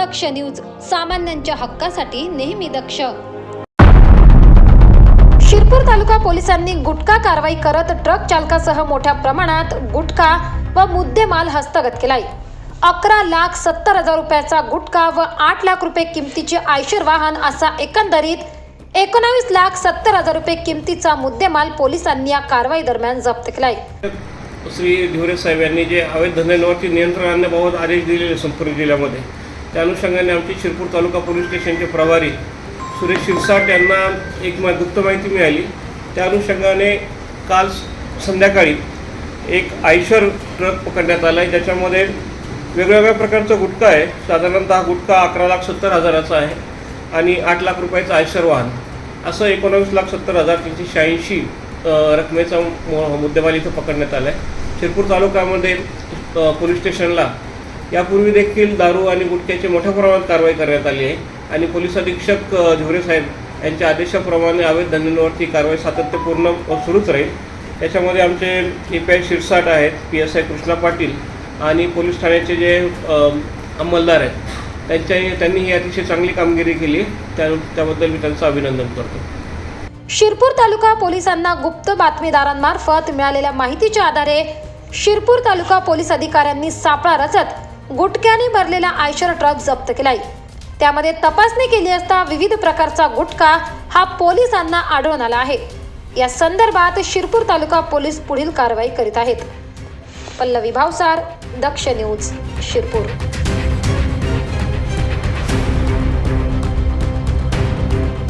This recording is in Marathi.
दक्ष न्यूज सामान्यांच्या हक्कासाठी नेहमी दक्ष. शिरपूर तालुका पोलिसांनी गुटखा कारवाई करत ट्रक चालकासह मोठ्या प्रमाणात गुटखा व मुद्देमाल हस्तगत केलाय. अकरा लाख सत्तर हजार रुपयाचा गुटखा व आठ लाख रुपये किमतीचे आयशर वाहन असा एकंदरीत एकोणावीस लाख सत्तर हजार रुपये किमतीचा मुद्देमाल पोलिसांनी या कारवाई दरम्यान जप्त केलाय. श्री ढिवरे साहेब यांनी जे अवैध धंद्यांवरती नियंत्रण आणण्याबाबत आदेश दिलेले संपूर्ण जिल्ह्यामध्ये त्या अनुषंगाने आमचे शिरपूर तालुका पोलीस स्टेशनचे प्रभारी सुरेश शिरसाट यांना एक मा गुप्त माहिती मिळाली. त्या अनुषंगाने काल संध्याकाळी एक आयशर ट्रक पकडण्यात आला आहे ज्याच्यामध्ये वेगवेगळ्या प्रकारचा गुटखा आहे. साधारणतः हा गुटखा अकरा लाख सत्तर हजाराचा आहे आणि आठ लाख रुपयाचं आयशर वाहन. असं एकोणावीस लाख सत्तर हजार तीनशे शहाऐंशी रकमेचा मु- मुद्देमाल इथं पकडण्यात आला आहे शिरपूर तालुक्यामध्ये पोलीस स्टेशनला यापूर्वी देखील दारू आणि गुटख्याची मोठ्या प्रमाणात कारवाई करण्यात आली आहे. आणि पोलीस अधीक्षक झोरे साहेब यांच्या आदेशाप्रमाणे अवैध धंद्यांवरती कारवाई सातत्यपूर्ण सुरूच राहील. त्याच्यामध्ये आमचे ए पी आय शिरसाट आहेत P S I Krishna Patil आणि पोलीस ठाण्याचे जे अंमलदार आहेत त्यांच्या त्यांनी ही अतिशय चांगली कामगिरी केली. त्या त्याबद्दल मी त्यांचं अभिनंदन करतो. शिरपूर तालुका पोलिसांना गुप्त बातमीदारांमार्फत मिळालेल्या माहितीच्या आधारे शिरपूर तालुका पोलीस अधिकाऱ्यांनी सापळा रचत गुटख्याने भरलेला आयशर ट्रक जप्त केलाय. त्यामध्ये तपासणी केली असता विविध प्रकारचा गुटखा हा पोलिसांना आढळून आला आहे. या संदर्भात शिरपूर तालुका पोलीस पुढील कारवाई करीत आहेत. पल्लवी भावसार दक्ष न्यूज शिरपूर.